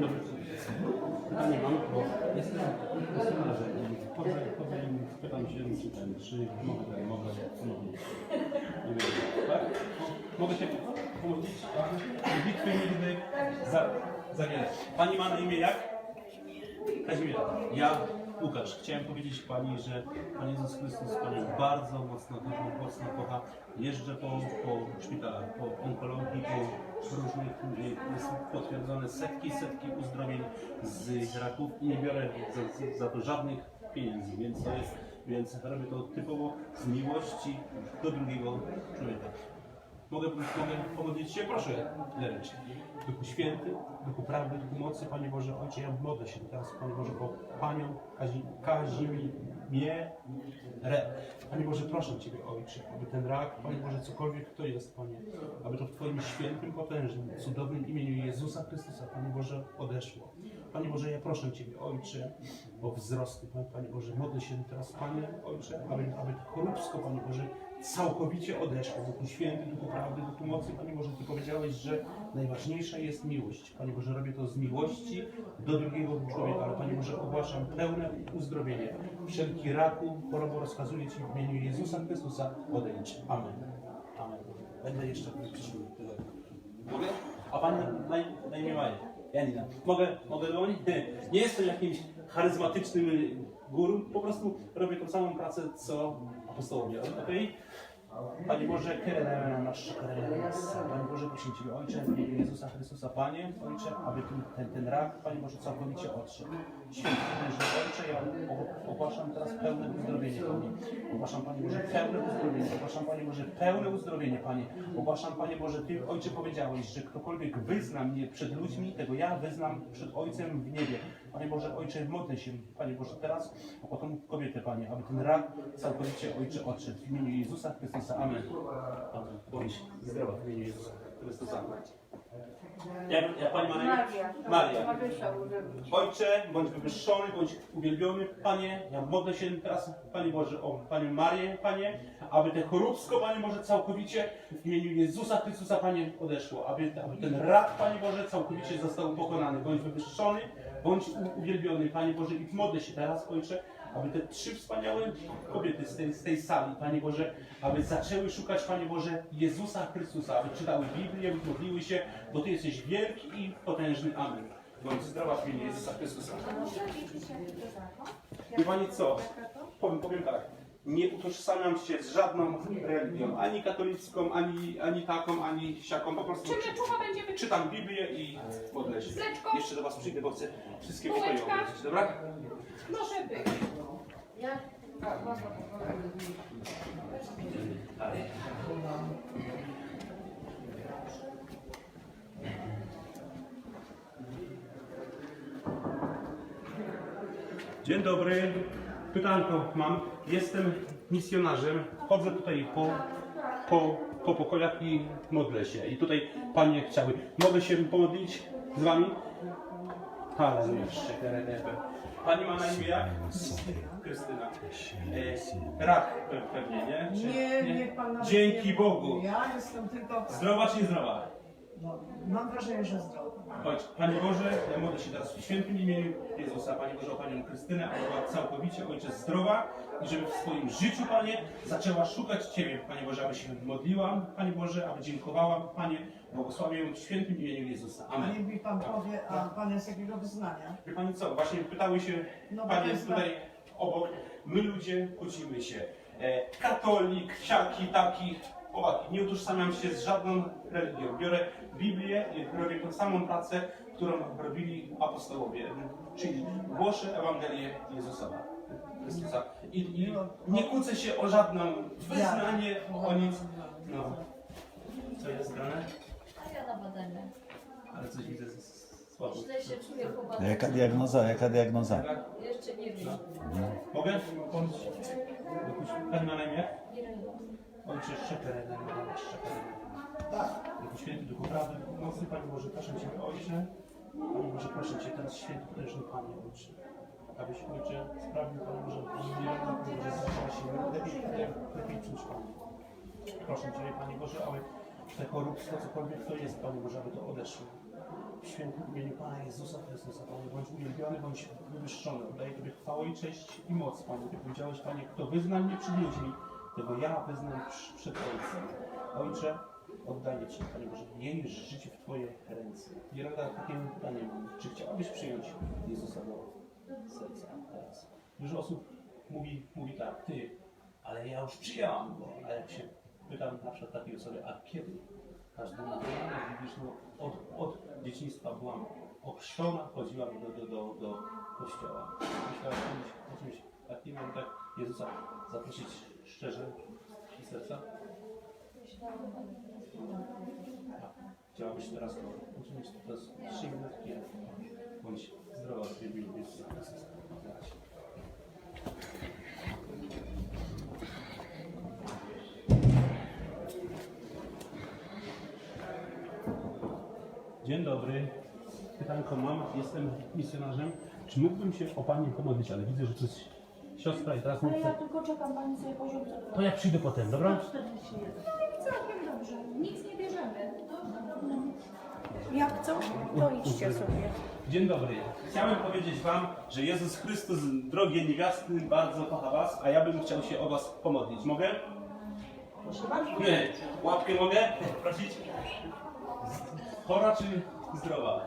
Dobry. Pytanie mam, jestem gospodarzem im pytam się, czy, mogę, mogę Mogę się pomodlić? Bitwy nigdy za, za. Pani ma na imię jak? Kazimierza, ja Łukasz, chciałem powiedzieć Pani, że Pan Jezus Chrystus Panią bardzo mocno, dużo mocno kocha. Jeżdżę po, po szpitalach, po onkologii, po różnych, y, jest potwierdzone setki, setki uzdrowień z raków i nie biorę za, za to żadnych pieniędzy, więc to jest, więc robię to typowo z miłości do drugiego człowieka. Mogę, mogę pomodlić się? Proszę, ręcz. Duchu Święty, Duchu Prawdy, Duchu Mocy, Panie Boże, Ojcze, ja modlę się teraz, Panie Boże, o Panią Kazi, Kazimierę. Panie Boże, proszę Ciebie, Ojcze, aby ten rak, Panie Boże, cokolwiek to jest, Panie, aby to w Twoim świętym, potężnym, cudownym imieniu Jezusa Chrystusa, Panie Boże, odeszło. Panie Boże, ja proszę Ciebie, Ojcze, o wzrosty, Panie, Panie Boże, modlę się teraz, Panie, Ojcze, aby, aby to choróbsko, Panie Boże, całkowicie odeszło. Duchu Święty, Duchu Prawdy, Duchu Mocy, Panie Boże, Ty powiedziałeś, że najważniejsza jest miłość. Panie Boże, robię to z miłości do drugiego człowieka, ale Panie Boże, ogłaszam pełne uzdrowienie. Wszelki raku, chorobo rozkazuję Ci w imieniu Jezusa Chrystusa, odejdź. Amen. Amen. Będę jeszcze przyszły. Mogę? A Pan na, na imię Maja. Janina. Mogę, mogę dłoń? Nie jestem jakimś charyzmatycznym guru, po prostu robię tą samą pracę, co apostołowie, okej? Panie Boże, kerena nasz Panie Boże, proszę Ciebie, Ojcze, w imieniu Jezusa Chrystusa, Panie, Ojcze, aby ten, ten, ten rak, Panie Boże, całkowicie odszedł. Święty Boże, Ojcze, ja ogłaszam teraz pełne uzdrowienie, Panie. Ogłaszam, Panie Boże, pełne uzdrowienie. Ogłaszam, Panie Boże, pełne uzdrowienie, Panie. Ogłaszam, Panie Boże, Ty, Ojcze, powiedziałeś, że ktokolwiek wyzna mnie przed ludźmi, tego ja wyznam przed Ojcem w niebie. Panie Boże, Ojcze, modlę się, Panie Boże, teraz o tą kobietę, Panie, aby ten rak całkowicie, Ojcze, odszedł. W imieniu Jezusa Chrystusa. Amen. Amen. Bądź zdrowa w imieniu Jezusa Chrystusa. Jak, jak Pani ma na imię? Maria. Maria. Ojcze, bądź wywyższony, bądź uwielbiony, Panie. Ja modlę się teraz, Panie Boże, o Panią Marię, Panie, aby te choróbsko, Panie Boże, całkowicie w imieniu Jezusa Chrystusa, Panie, odeszło. Aby, aby ten rak, Panie Boże, całkowicie został pokonany. Bądź wywyższony, bądź uwielbiony, Panie Boże. I modlę się teraz, Ojcze, aby te trzy wspaniałe kobiety z tej, z tej sali, Panie Boże, aby zaczęły szukać, Panie Boże, Jezusa Chrystusa, aby czytały Biblię, modliły się, bo Ty jesteś wielki i potężny. Amen. Bądź zdrowa w imieniu Jezusa Chrystusa. I Pani co? Powiem, powiem tak. Nie utożsamiam się z żadną religią, ani katolicką, ani, ani taką, ani siaką. Po prostu Czy będzie wyczytana? czytam Biblię i modlę się. Zleczko. Jeszcze do Was przyjdę, bo chcę wszystkie Bułeczka. pokoje obejrzeć. Dobra? Może być. Ja? Dzień dobry. Pytanko mam. Jestem misjonarzem. Chodzę tutaj po, po, po pokojach i modlę się. I tutaj panie chciały. Mogę się pomodlić z wami? Halleluja. Pani ma na imię jak? Krystyna. E, rak pe- pewnie, nie? Czy- Nie, nie, pana. Dzięki Bogu. Ja jestem tylko. Zdrowa czy niezdrowa? No, mam wrażenie, że zdrowa. Chodź, Panie Boże, ja modlę się teraz w świętym imieniu Jezusa, Panie Boże, o Panią Krystynę, aby była całkowicie, Ojcze, zdrowa i żeby w swoim życiu, Panie, zaczęła szukać Ciebie, Panie Boże, aby się modliła, Panie Boże, aby dziękowała, Panie, błogosławię ją w świętym imieniu Jezusa. A niech Amen. mi pan powie, a pan jest jakiego wyznania? Wie Pani co, właśnie pytały się No, Panie jest tutaj obok, my ludzie kłócimy się. E, katolik, siaki, taki, owaki. Nie utożsamiam się z żadną religią. Biorę Biblię i robię tą samą pracę, którą robili apostołowie. Czyli głoszę Ewangelię Jezusa. Chrystusa. I, I nie kłócę się o żadną wyznanie, o nic. No. Co jest grane? A ja na badania. Ale coś widzę z- słabo. Źle się czuję po Jaka diagnoza, jaka diagnoza? Jeszcze nie wiem. Mogę? Pomóc? Pani ma na imię? Ojcze szczeperę na mnie, szczeperę. Tak. Duchu Święty, Duchu Prawdy, Mocy, Panie Boże, proszę Cię, Ojcze. Panie Boże, proszę Cię, teraz święty, potężny Panie, Ojcze. Abyś, Ojcze, sprawił, Panie Boże, że Panie Boże, zaczęła się lepiej, lepiej czuć, Panie. Proszę Cię, Panie Boże, aby te choróbstwo, cokolwiek to jest, Panie Boże, aby to odeszło. W świętym imieniu Pana Jezusa Chrystusa, Panie, bądź uwielbiony, bądź wywyższony. Oddaję Tobie chwałę i cześć i moc, Panie. Ty powiedziałeś, Panie, kto wyzna mnie przed ludźmi, tego ja wyznam przed Ojcem. Ojcze, oddaję Ci, Panie Boże, jej życie w Twoje ręce. I rada takie pytanie mam. Czy chciałabyś przyjąć Jezusa do serca teraz? Dużo osób mówi, mówi tak, Ty, ale ja już przyjęłam go. A jak się pytam na przykład takiej osoby, a kiedy? Każdy no widzisz, no od, od dzieciństwa byłam ochrzczona, chodziłam do, do, do, do kościoła. Myślałam o czymś takim, tak Jezusa zaprosić szczerze do serca. A Chciałabyś teraz uczynić jest 3 minutki, bądź zdrowa. Na razie. Dzień dobry. Pytanko mam. Jestem misjonarzem. Czy mógłbym się o Pani pomodlić? Ale widzę, że jest siostra i teraz nie Ale ja tylko czekam, pani sobie porządek. To ja przyjdę potem, dobra? 41. Całkiem dobrze. Nic nie bierzemy. Jak coś, to idźcie sobie. Dzień dobry. Chciałem powiedzieć Wam, że Jezus Chrystus, drogie niewiasty, bardzo kocha Was, a ja bym chciał się o Was pomodlić. Mogę? Proszę bardzo. Nie. Łapkę mogę prosić? Chora czy zdrowa?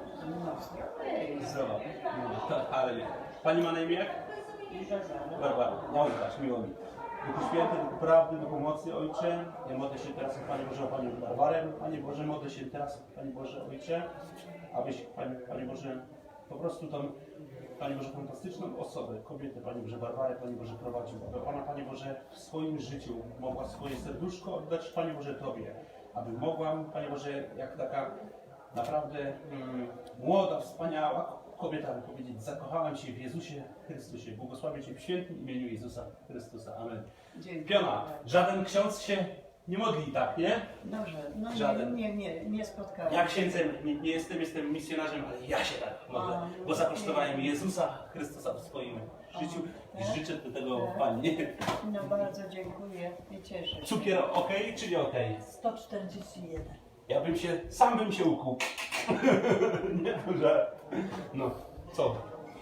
Zdrowa. No, ale nie. Pani ma na imię jak? Barbara. Ja Łukasz, miło mi. Duchu Święty, Duchu Prawdy, Duchu Mocy, Ojcze. Ja modlę się teraz, Panie Boże, o Panią Barbarę. Panie Boże, modlę się teraz, Panie Boże, Ojcze, abyś, Panie, Panie Boże, po prostu tą, Panie Boże, fantastyczną osobę, kobietę, Panie Boże, Barbarę, Panie Boże, prowadził. Aby ona, Panie Boże, w swoim życiu mogła swoje serduszko oddać, Panie Boże, Tobie. Aby mogła, Panie Boże, jak taka naprawdę mm, młoda, wspaniała kobieta, by powiedzieć, zakochałem się w Jezusie Chrystusie. Błogosławię Cię w świętym imieniu Jezusa Chrystusa. Amen. Dziękuję. Piona, żaden ksiądz się nie modli tak, nie? Dobrze, no nie, Żaden. nie, nie, nie spotkałem. Ja księdzem nie, nie jestem, jestem misjonarzem, ale ja się tak modlę, A, bo zakosztowałem Jezusa Chrystusa w swoim życiu i życzę do tego Pani. No bardzo dziękuję i cieszę się. Cukier ok, czy nie ok? 141. Ja bym się, sam bym się ukuł. nie, to że... No, co?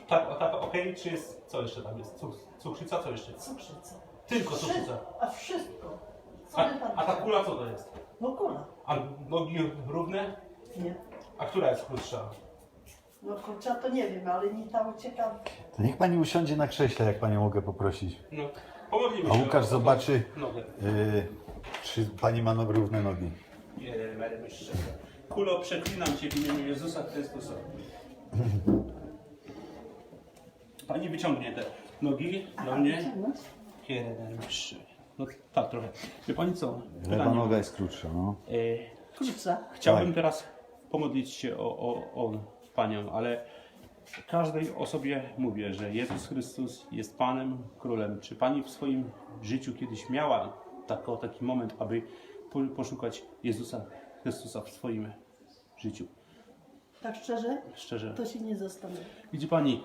Tak, tak ok, czy jest, co jeszcze tam jest? Cuk, cukrzyca, co jeszcze? Cukrzyca. Tylko cukrzyca. Wszystko, a wszystko. Co A, by pan a ta chciał? kula co to jest? No kula. A nogi równe? Nie. A która jest krótsza? No kurcza to nie wiem, ale nie tam ciekawe. To niech pani usiądzie na krześle, jak panią mogę poprosić. No, pomodlimy A się. Łukasz o- o- zobaczy, Nogę. yy, czy pani ma nowe równe nogi. Mary. Kulo, przeklinam Cię w imieniu Jezusa Chrystusa. Pani wyciągnie te nogi do mnie. Myszcze. No tak trochę. Wie Pani co? Lewa noga jest krótsza, no. E, Kurcza. Chciałbym Tak. teraz pomodlić się o, o, o Panią, ale każdej osobie mówię, że Jezus Chrystus jest Panem, Królem. Czy Pani w swoim życiu kiedyś miała tako, taki moment, aby poszukać Jezusa Chrystusa w swoim życiu? Tak szczerze, Szczerze. to się nie zastanawiam. Widzi Pani,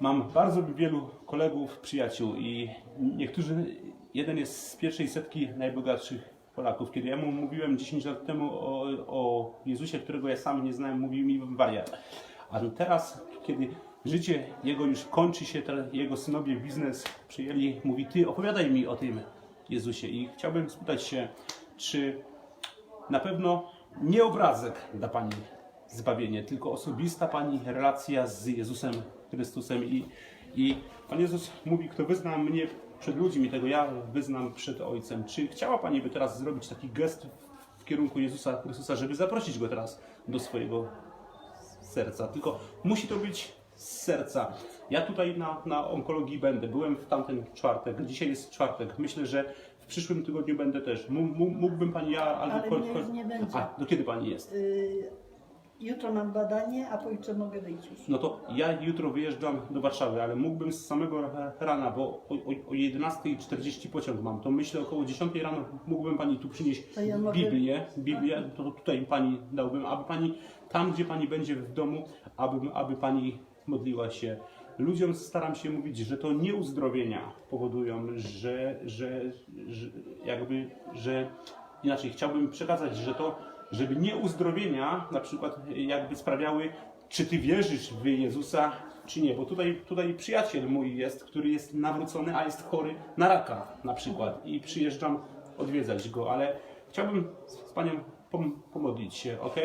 mam bardzo wielu kolegów, przyjaciół i niektórzy, jeden jest z pierwszej setki najbogatszych Polaków. Kiedy ja mu mówiłem 10 lat temu o, o Jezusie, którego ja sam nie znałem, mówił mi wariat. A teraz, kiedy życie jego już kończy się, jego synowie biznes przyjęli, mówi, ty opowiadaj mi o tym Jezusie. I chciałbym spytać się, czy na pewno nie obrazek da Pani zbawienie, tylko osobista Pani relacja z Jezusem Chrystusem. I, I Pan Jezus mówi, kto wyzna mnie przed ludźmi, tego ja wyznam przed Ojcem. Czy chciała Pani by teraz zrobić taki gest w kierunku Jezusa Chrystusa, żeby zaprosić Go teraz do swojego serca? Tylko musi to być z serca. Ja tutaj na, na onkologii będę. Byłem w tamten czwartek. Dzisiaj jest czwartek. Myślę, że przyszłym tygodniu będę też. Mó- mó- Mógłbym Pani ja albo... Ale ko- mnie ko- już nie będzie. A, do kiedy Pani jest? Y, jutro mam badanie, a pojutrze mogę wyjść już. No to ja jutro wyjeżdżam do Warszawy, ale mógłbym z samego rana, bo o, o, o 11.40 pociąg mam, to myślę około 10 rano mógłbym Pani tu przynieść To ja mogę- Biblię, Biblię, to tutaj Pani dałbym, aby Pani tam, gdzie Pani będzie w domu, aby, aby Pani modliła się ludziom staram się mówić, że to nie uzdrowienia powodują, że, że, że jakby, że inaczej chciałbym przekazać, że to, żeby nie uzdrowienia na przykład jakby sprawiały, czy ty wierzysz w Jezusa, czy nie, bo tutaj, tutaj przyjaciel mój jest, który jest nawrócony, a jest chory na raka na przykład. I przyjeżdżam odwiedzać go, ale chciałbym z panią pom- pomodlić się, ok?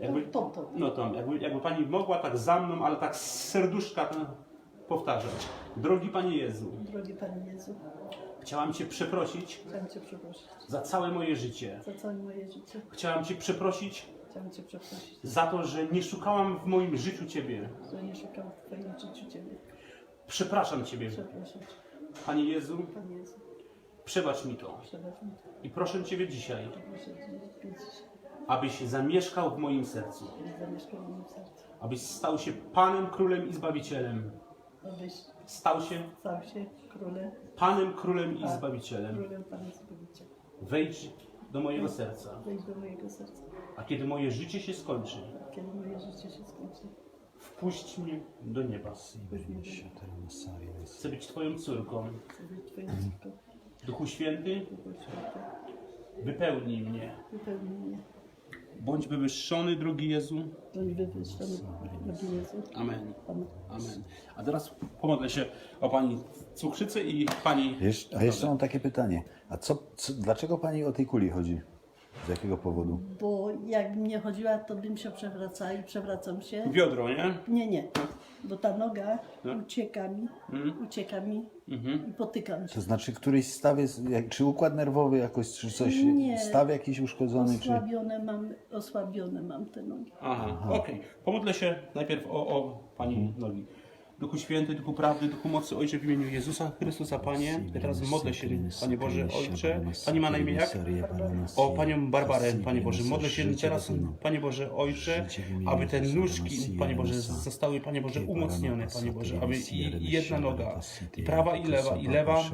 Jakby, To, to. no to, jakby, jakby pani mogła tak za mną, ale tak z serduszka to powtarzać. Drogi Panie Jezu, Drogi Panie Jezu, chciałam Cię przeprosić chciałam Cię przeprosić za całe moje życie. za całe moje życie. Chciałam Cię przeprosić Chciałam Cię przeprosić, za to, że nie szukałam w moim życiu Ciebie. że nie szukałam w Twoim życiu Ciebie. Przepraszam Ciebie. Przepraszam Cię, Panie Jezu, Panie Jezu. przebacz mi to. Przebacz mi. I proszę Ciebie dzisiaj, Proszę Cię, kiedyś abyś zamieszkał w moim sercu. zamieszkał w moim sercu. Abyś stał się Panem, Królem i Zbawicielem. Abyś Stał się stał się królem, Panem, Królem i Zbawicielem. królem Pana Zbawiciel. Wejdź do mojego serca. Wejdź do mojego serca. A kiedy moje życie się skończy, Kiedy moje życie się skończy, wpuść mnie do nieba. Chcę być Twoją córką. chcę być Twoją córką. Duchu Święty, Duchu Święty, wypełnij mnie. wypełnij mnie. Bądź wywyższony, drogi Jezu. Bądź wywyższony, drogi Jezu. Amen. Amen. A teraz pomodlę się o Pani cukrzycę i Pani... Jeszcze, a jeszcze mam takie pytanie. A co, co, dlaczego pani o tej kuli chodzi? Z jakiego powodu? Bo jakbym nie chodziła, to bym się przewracała i przewracam się. Biodro, nie? Nie, nie. Bo ta noga No. ucieka mi, ucieka mi Mhm. i potykam się. To znaczy któryś staw jest, jak, czy układ nerwowy jakoś, czy coś, Nie. staw jakiś uszkodzony, czy... Osłabione mam, osłabione mam te nogi. Aha, okej. Pomodlę się najpierw o, o Pani nogi. Duchu Święty, Duchu Prawdy, Duchu Mocy, Ojcze w imieniu Jezusa Chrystusa, Panie. Ja teraz modlę się, Panie Boże, Ojcze. Pani ma na imię jak? O Panią Barbarę, Panie Boże, modlę się teraz, Panie Boże, Ojcze, aby te nóżki, Panie Boże, zostały, Panie Boże, umocnione, Panie Boże, aby i jedna noga, i prawa i lewa, i lewa,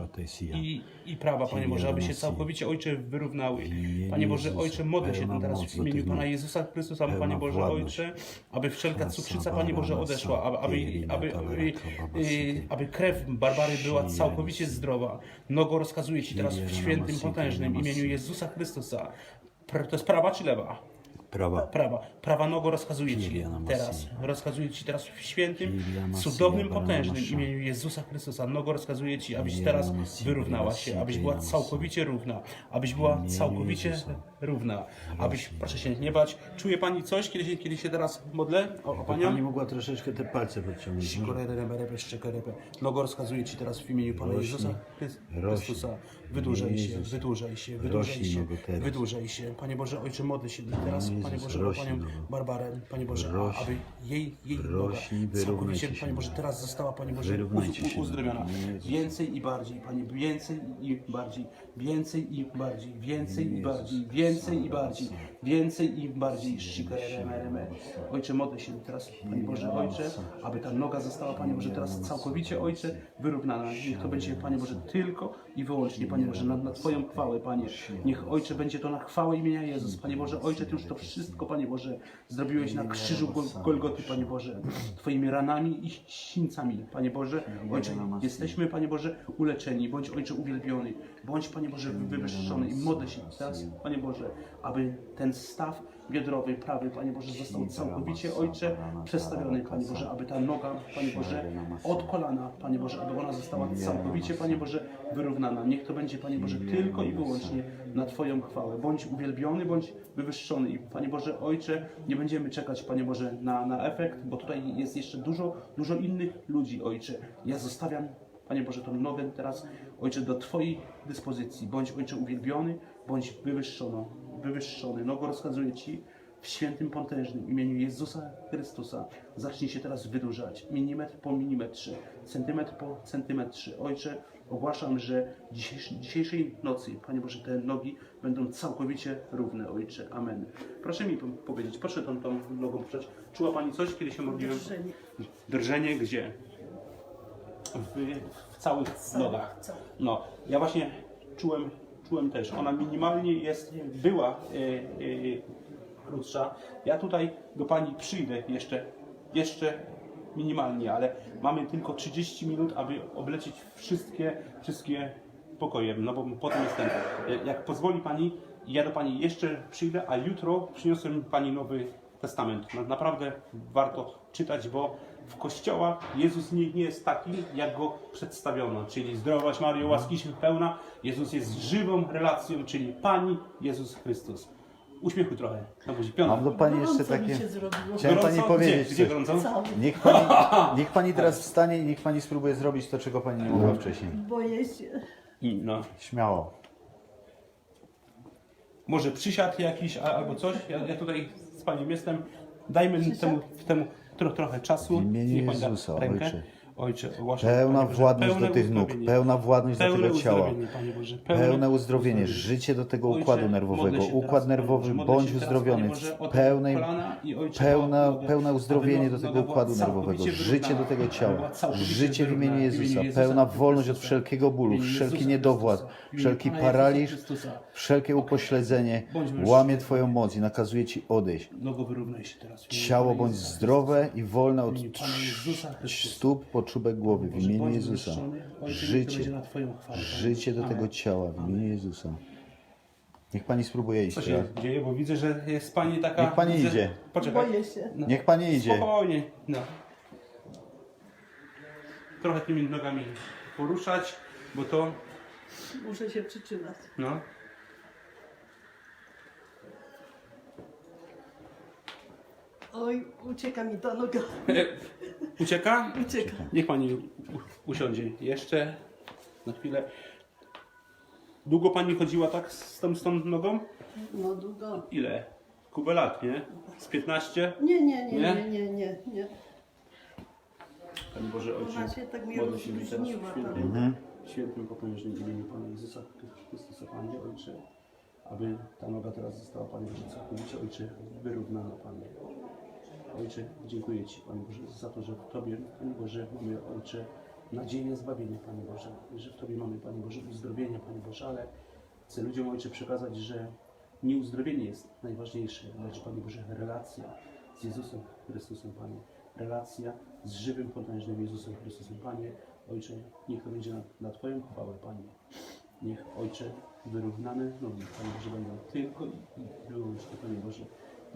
i, i prawa, Panie Boże, aby się całkowicie, Ojcze, wyrównały. Panie Boże, Ojcze, modlę się teraz w imieniu Pana Jezusa Chrystusa, Panie Boże, Ojcze, aby wszelka cukrzyca, Panie Boże, odeszła, aby, aby, aby, aby, aby krew Barbary była całkowicie zdrowa. Nogo rozkazuję Ci teraz w świętym, potężnym imieniu Jezusa Chrystusa. To jest prawa czy lewa? Prawa. Prawa. Prawa nogo rozkazuję Ci teraz. Rozkazuję Ci teraz w świętym, cudownym, potężnym imieniu Jezusa Chrystusa. Nogo rozkazuję Ci, abyś teraz wyrównała się, abyś była całkowicie równa, abyś była całkowicie równa. Abyś, proszę się nie bać. Czuje Pani coś, kiedy się, kiedy się teraz modlę o, o Panią? Pani mogła troszeczkę te palce szczekerebe. Nogo rozkazuję Ci teraz w imieniu Pana. Jezusa. Chrystusa. Wydłużaj się, Jezus. wydłużaj się, wydłużaj się, nogo teraz. wydłużaj się. Panie Boże, Ojcze, modlę się teraz, Jezus, Panie Boże, o Panią. Barbarę, Panie Boże, a aby jej, jej noga całkowicie, się. Panie Boże, teraz została, Panie Boże, Wyrównajcie uz, się. uzdrowiona. Jezus. Więcej i bardziej, Panie, więcej i bardziej, więcej i bardziej, więcej i bardziej, więcej i bardziej, więcej i bardziej. Shikeremereme. Ojcze, modlę się teraz, Panie Boże, Ojcze, aby ta noga została, Panie Boże, teraz całkowicie, Ojcze, wyrównana. Niech to będzie, Panie Boże, tylko i wyłącznie, Panie Boże, na, na Twoją chwałę, Panie. Niech, Ojcze, będzie to na chwałę imienia Jezus. Panie Boże, Ojcze, Ty już to wszystko, Panie Boże, zrobiłeś na krzyżu Gol- Golgoty, Panie Boże. Twoimi ranami i sińcami, Panie Boże. Ojcze, jesteśmy, Panie Boże, uleczeni. Bądź, Ojcze, uwielbiony. Bądź, Panie Boże, wywyższony. I modlę się teraz, Panie Boże, aby ten staw biodrowy, prawy, Panie Boże, został całkowicie, Ojcze, przestawiony, Panie Boże, aby ta noga, Panie Boże, od kolana, Panie Boże, aby ona została całkowicie, Panie Boże, wyrównana. Niech to będzie, Panie Boże, tylko i wyłącznie na Twoją chwałę. Bądź uwielbiony, bądź wywyższony. I Panie Boże, Ojcze, nie będziemy czekać, Panie Boże, na, na efekt, bo tutaj jest jeszcze dużo, dużo innych ludzi, Ojcze. Ja zostawiam Panie Boże, tą nogę teraz, Ojcze, do Twojej dyspozycji. Bądź, Ojcze, uwielbiony, bądź wywyższony. wywyższony. Nogo rozkazuję Ci w świętym, potężnym imieniu Jezusa Chrystusa. Zacznij się teraz wydłużać. Milimetr po milimetrze, centymetr po centymetrze. Ojcze, ogłaszam, że dzisiejszej nocy, Panie Boże, te nogi będą całkowicie równe, Ojcze. Amen. Proszę mi po- powiedzieć, proszę tą, tą nogą puszczać. Czuła Pani coś, kiedy się modliłem? Drżenie. Drżenie gdzie? W, w całych nogach. No, ja właśnie czułem, czułem też. Ona minimalnie jest, była e, e, krótsza. Ja tutaj do Pani przyjdę jeszcze, jeszcze minimalnie, ale mamy tylko 30 minut, aby oblecieć wszystkie, wszystkie pokoje, no bo potem jest ten. Jak- Jak pozwoli Pani, ja do Pani jeszcze przyjdę, a jutro przyniosę Pani Nowy Testament. Na- Naprawdę warto czytać, bo w kościołach Jezus nie, nie jest taki, jak go przedstawiono, czyli zdrowaś Mario, łaski się pełna. Jezus jest żywą relacją, czyli Pani Jezus Chrystus. Uśmiechu trochę na buzi. Piąta. Mam do Pani jeszcze Gorąco mi takie... się zrobiło. Chciałem Pani powiedzieć Gdzie, gdzie coś. gorąco? Cały. Niech pani, niech pani teraz wstanie i niech Pani spróbuje zrobić to, czego Pani nie mogła wcześniej. Boję się. I no. Śmiało. Może przysiad jakiś a- albo coś. Ja, ja tutaj z Panią jestem. Dajmy temu, temu tro, trochę czasu. W imieniu Jezusa. Ojcze. Ojcze, Pełna Boże, władność pełne do tych nóg, uzdrowienie. pełna władność do Pełne tego ciała. uzdrowienie, Boże. Pełne uzdrowienie, życie do tego Ojcze, układu nerwowego. Układ teraz, Panie nerwowy Boże, bądź teraz, uzdrowiony. Boże, Pełnej, pełna, pełne uzdrowienie do tego układu nerwowego. Życie do tego ciała. Życie w imieniu Jezusa. Pełna wolność od wszelkiego bólu, wszelki niedowład, wszelki paraliż, wszelkie upośledzenie. Łamie Twoją moc i nakazuje Ci odejść. Ciało bądź zdrowe i wolne od stóp po czubek głowy w imieniu Jezusa. Życie, życie do tego ciała w imieniu Jezusa. Niech Pani spróbuje iść Co się dzieje? Bo widzę, że jest Pani taka... Niech pani widzę... idzie. Poczekaj. Boję się. No. Niech Pani idzie. Spokojnie. No. Trochę tymi nogami poruszać, bo to... Muszę się przytrzymać. No. Oj, ucieka mi ta noga. Ucieka? Ucieka. Niech Pani u- usiądzie jeszcze na chwilę. Długo Pani chodziła tak z tą, z tą nogą? No długo. Ile? Kubę lat, nie? Z 15? Nie, nie, nie, Nie? nie, nie, nie, nie. Panie Boże Ojcze, Ona się tak mnie modlę się teraz w świętym, Mhm. świętym popężnym imieniu Pana Jezusa Chrystusa, Panie Ojcze, aby ta noga teraz została, Panie Boże, całkowicie Ojcze wyrównana, Panie. Ojcze, dziękuję Ci, Panie Boże, za to, że w Tobie, Panie Boże, mamy, Ojcze, nadzieję na zbawienie, Panie Boże, że w Tobie mamy, Panie Boże, uzdrowienie, Panie Boże, ale chcę ludziom, Ojcze, przekazać, że nie uzdrowienie jest najważniejsze, lecz, Panie Boże, relacja z Jezusem Chrystusem, Panie. Relacja z żywym, potężnym Jezusem Chrystusem, Panie. Ojcze, niech to będzie na, na Twoją chwałę, Panie. Niech, Ojcze, wyrównane nogi, Panie Boże, będą tylko i wyłącznie, Panie Boże,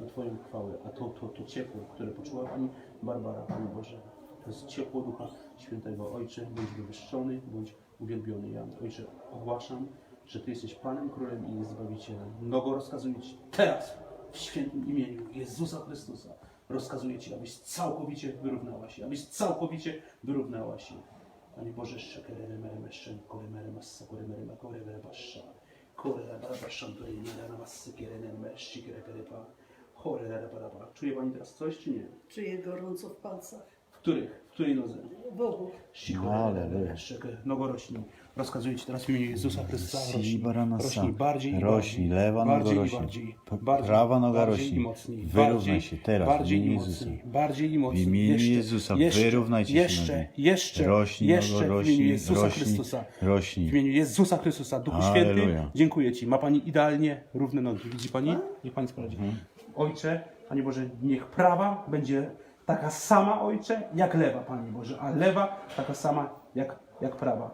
na Twoją chwałę. A to, to, to ciepło, które poczuła Pani Barbara, Panie Boże, to jest ciepło Ducha Świętego. Ojcze, bądź wywyższony, bądź uwielbiony. Ja, Ojcze, ogłaszam, że Ty jesteś Panem, Królem i Zbawicielem. Mnogo rozkazuję Ci teraz, w świętym imieniu Jezusa Chrystusa, rozkazuję Ci, abyś całkowicie wyrównała się, abyś całkowicie wyrównała się. Panie Boże, szczekerere mere meszczem, kore mere massa, kore mere ma, kore mere basza, kore baszam, to nie da na masy, kierene meszci, kere kere pa, chore la bara ba. Czuje Pani teraz coś, czy nie? Czuję gorąco w palcach. W których? W której nodze? W obu. Halleluja. Nogo rośnij. Rozkazuję Ci teraz w imieniu Jezusa Chrystusa. Rośnij, Sibaranasa. rośnij bardziej i bardziej. lewa noga bardziej rośnie. I bardziej, P- bardziej, prawa noga bardziej rośnie. I mocniej. Wyrównaj bardziej, się teraz, w Bardziej imieniu i Jezusa. mocniej. Bardziej i W mocniej. imieniu Jeszcze, Jezusa jeszcze, wyrównajcie się jeszcze, nogi. Jeszcze, Rośnij, jeszcze nogo, w imieniu Jezusa rośnij, Chrystusa. W rośnij. imieniu Jezusa Chrystusa. Duchu Święty, Halleluja. dziękuję Ci. Ma Pani idealnie równe nogi. Widzi Pani? Tak. Niech Pani sprawdzi. Ojcze, Panie Boże, niech prawa będzie taka sama, Ojcze, jak lewa, Panie Boże, a lewa taka sama, jak, jak prawa.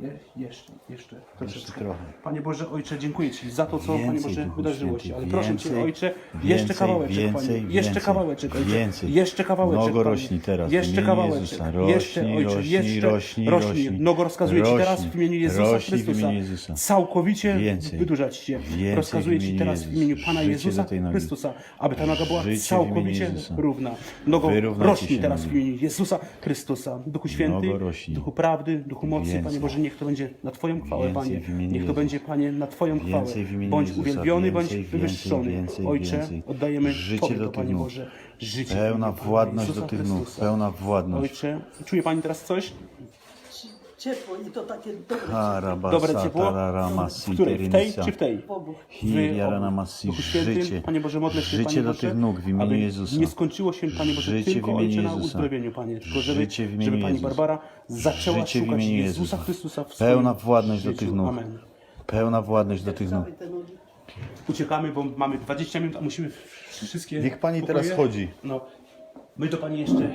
Je, jeszcze, jeszcze, troszeczkę. trochę. Panie Boże, Ojcze, dziękuję Ci za to, co, Panie Więcej, Boże, Duchu wydarzyło Święty, się. Ale proszę Cię, więcej, Ojcze, więcej, jeszcze kawałeczek, więcej, Panie. Jeszcze więcej, kawałeczek, Ojcze. więcej. Jeszcze kawałeczek, Nogo Panie. rośnij teraz w Jeszcze imieniu kawałeczek. Jezusa. jeszcze, Ojcze, rośnij, jeszcze. rośnij. rośnij. Nogo rozkazuję Ci teraz w imieniu Jezusa Rośnij w Chrystusa. imieniu Jezusa. Całkowicie Więcej. wydłużać się. Więcej Rozkazuję w Ci imieniu teraz w Jezusa. imieniu Pana Życie Jezusa do tej nogi. Chrystusa, aby ta noga była Życie w całkowicie Jezusa. równa. Nogo Wyrównajcie rośnij się teraz w imieniu Jezusa Chrystusa. Duchu Święty, Nogo rośnij. Duchu prawdy, Duchu mocy, Więcej. Panie Boże, niech to będzie na Twoją chwałę, Panie. Niech to będzie, Panie, na Twoją chwałę. Bądź uwielbiony, bądź wywyższony. Ojcze, oddajemy Życie Tobie do Panie nóg. Boże. Życie Pełna władność do tych nóg. Pełna władność. Ojcze, czuje Pani teraz coś? Ciepło i to takie dobre ciepło. Dobre ciepło? W której? W tej czy w tej? W obu. Hiriaranamasi. Duchu Święty, Życie. Panie Boże, modlę się, Życie Panie do Boże, tych nóg w imieniu aby Jezusa. nie skończyło się, Panie Boże, Życie w tylko imieniu Ojcze na Jezusa. uzdrowieniu, Panie, tylko żeby, Życie w imieniu żeby Pani Jezusa. Barbara zaczęła Życie w szukać imieniu Jezusa Jezusa. Chrystusa w swoim Pełna władność do życiu. tych nóg. Amen. Pełna władność do tych nóg. Uciekamy, bo mamy 20 minut, a musimy wszystkie Niech pani pokoje- teraz chodzi. No, my do Pani jeszcze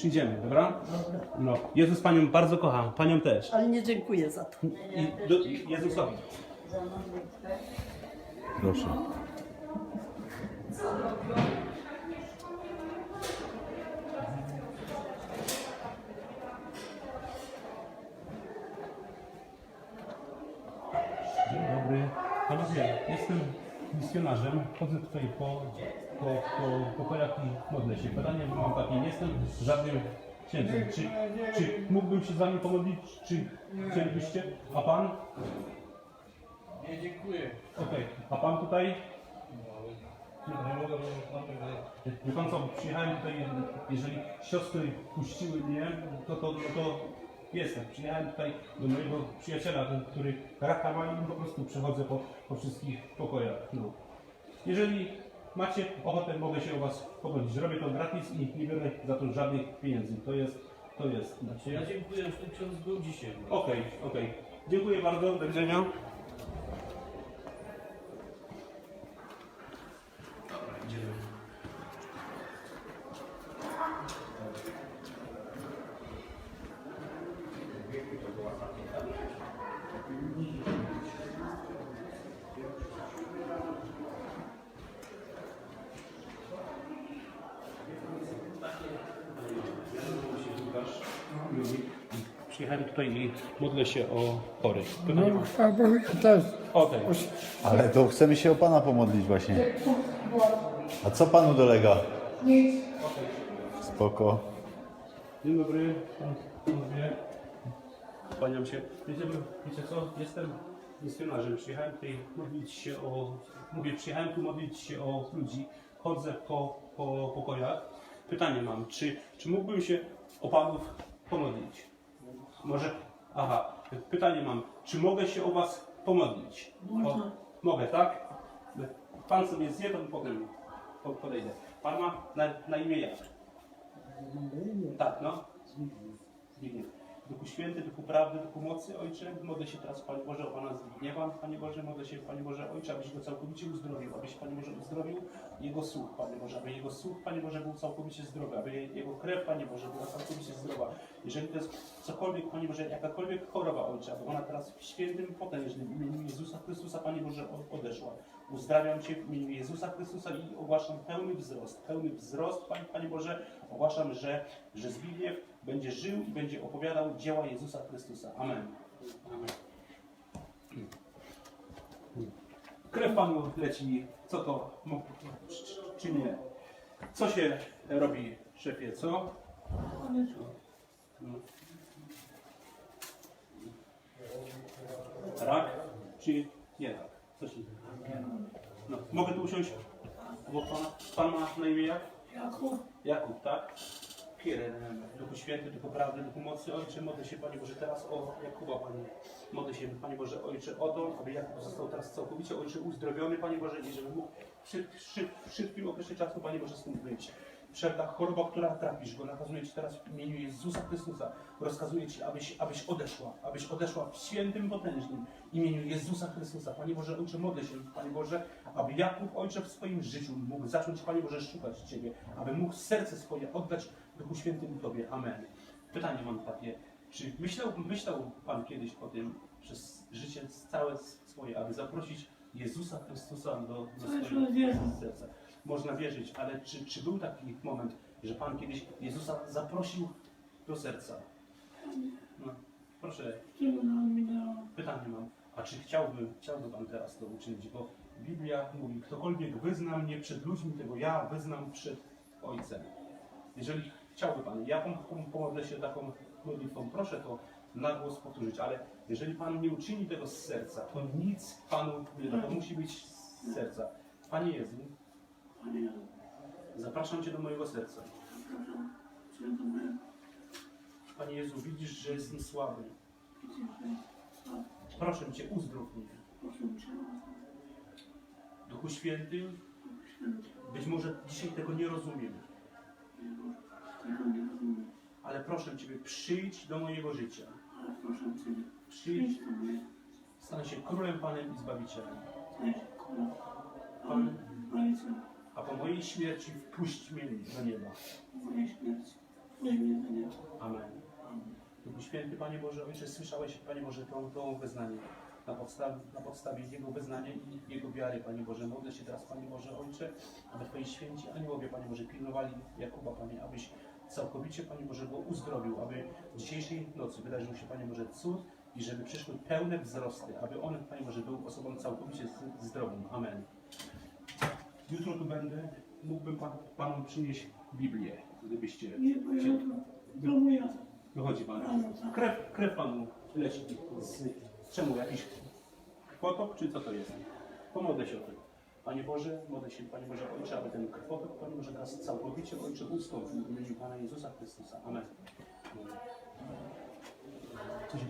przyjdziemy, dobra? No. Jezus Panią bardzo kocha, Panią też. Ale nie dziękuję za to. I do, Jezusowi. Proszę. Dzień dobry. Panowie, jestem misjonarzem. Chodzę tutaj po, po, po pokojach i modlę się. Pytanie mam takie, nie jestem żadnym księdzem. Czy, czy mógłbym się z wami pomodlić? Czy chcielibyście? A pan? Nie, dziękuję. Okej. A pan tutaj? Nie mogę, bo mam. Wie pan co, przyjechałem tutaj, jeżeli siostry puściły mnie, to, to, to jestem. Przyjechałem tutaj do mojego przyjaciela, ten, który raka ma i po prostu przechodzę po, po wszystkich pokojach. No. Jeżeli macie ochotę, mogę się o was pomodlić. Robię to gratis i nie biorę za to żadnych pieniędzy. To jest, to jest. Znaczy, Ja dziękuję, że ten ksiądz był dzisiaj. Okej, okej. Dziękuję bardzo, do widzenia. Dobra, idziemy. Przyjechałem tutaj i modlę się o chorych. Mam. A bo ja też. O tej. Ale to chcemy się o Pana pomodlić właśnie. A co Panu dolega? Nic. Spoko. Dzień dobry, panowie. Kłaniam się. Wiecie, wiecie co? Jestem misjonarzem. Przyjechałem tutaj modlić się o... Mówię, przyjechałem tu modlić się o ludzi. Chodzę po, po pokojach. Pytanie mam, czy, czy mógłbym się o panów pomodlić? Może... Aha. Pytanie mam, czy mogę się o was pomodlić? O, mogę, tak? Pan sobie zje, to potem po- podejdę. Pan ma na, na imię jak? Tak, no. Zbigniew. Duchu Święty, Duchu Prawdy, Duchu Mocy, Ojcze, modlę się teraz, Panie Boże, o Pana Zbigniewa. Panie Boże, modlę się, Panie Boże, Ojcze, abyś go całkowicie uzdrowił, abyś, Panie Boże, uzdrowił jego słuch, Panie Boże, aby jego słuch, Panie Boże, był całkowicie zdrowy, aby jego krew, Panie Boże, była całkowicie zdrowa. Jeżeli to jest cokolwiek, Panie Boże, jakakolwiek choroba, Ojcze, aby ona teraz w świętym, potężnym imieniu Jezusa Chrystusa, Panie Boże, odeszła. Uzdrawiam Cię w imieniu Jezusa Chrystusa i ogłaszam pełny wzrost, pełny wzrost, Panie, Panie Boże, ogłaszam, że, że Zbigniew będzie żył i będzie opowiadał dzieła Jezusa Chrystusa. Amen. Amen. Krew Panu leci, co to, czy- nie? Co się robi, szefie, co? Rak, czy nie rak? Co się no, Mogę tu usiąść? Bo pan, pan ma na imię jak? Jakub. Jakub, tak? Kierę, Duchu Święty, Duchu Prawdy, Duchu Mocy, Ojcze, modlę się Panie Boże teraz o Jakuba, Panie. Modlę się Panie Boże, Ojcze, o to, aby Jakub został teraz całkowicie, Ojcze, uzdrowiony, Panie Boże, i żeby mógł w, szyb, w, szyb, w szybkim okresie czasu, Panie Boże, stąd wyjść. Wszelka choroba, która trafisz go, nakazuję Ci teraz w imieniu Jezusa Chrystusa, rozkazuję Ci, abyś, abyś odeszła, abyś odeszła w świętym, potężnym imieniu Jezusa Chrystusa. Panie Boże, Ojcze, modlę się, Panie Boże, aby Jakub, Ojcze, w swoim życiu mógł zacząć, Panie Boże, szukać Ciebie, aby mógł serce swoje oddać Duchu Świętym Tobie. Amen. Pytanie mam takie, czy myślał, myślał Pan kiedyś o tym przez życie całe swoje, aby zaprosić Jezusa Chrystusa do, do swojego serca? Można wierzyć, ale czy, czy był taki moment, że Pan kiedyś Jezusa zaprosił do serca? No, proszę, pytanie mam. A czy chciałby, chciałby Pan teraz to uczynić? Bo Biblia mówi, ktokolwiek wyzna mnie przed ludźmi, tego ja wyznam przed Ojcem. Jeżeli chciałby Pan, ja pom- pom- pomodlę się taką modlitwą, proszę to na głos powtórzyć, ale jeżeli Pan nie uczyni tego z serca, to nic Panu nie da, to musi być z serca. Panie Jezu, zapraszam Cię do mojego serca. Panie Jezu, widzisz, że jestem słaby. Proszę Cię, uzdrów mnie. Duchu Święty, być może dzisiaj tego nie rozumiem, ale proszę Ciebie, przyjdź do mojego życia. Przyjdź, stań się królem, Panem i Zbawicielem. Pan, a po mojej śmierci wpuść mnie do nieba. Amen. Duchu Święty, Panie Boże, Ojcze, słyszałeś, Panie Boże, to, to wyznanie. Na podstawie, na podstawie Jego wyznania i Jego wiary, Panie Boże. Modlę się teraz, Panie Boże, Ojcze, aby Twoi święci aniołowie, Panie Boże, pilnowali Jakuba, Panie, abyś całkowicie, Panie Boże, go uzdrowił, aby w dzisiejszej nocy wydarzył się, Panie Boże, cud i żeby przyszły pełne wzrosty, aby on, Panie Boże, był osobą całkowicie zdrową. Amen. Jutro tu będę, mógłbym pan, Panu przynieść Biblię, gdybyście... Nie, bo ja to domu ja. Wychodzi pan. Krew, krew panu leci z... Czemu? Jakiś krwotok, czy co to jest? Pomodlę się o tym. Panie Boże, modlę się, Panie Boże, Ojcze, aby ten krwotok, Panie Boże, teraz całkowicie, Ojcze, ustąpił w imieniu Pana Jezusa Chrystusa. Amen. Co się,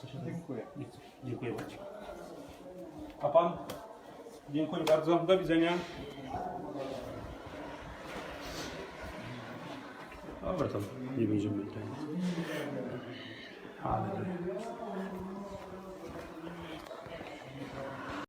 co się Dziękuję. Dziękuję bardzo. A Pan? Dziękuję bardzo. Do widzenia. Dobra, to nie będziemy tutaj. Ale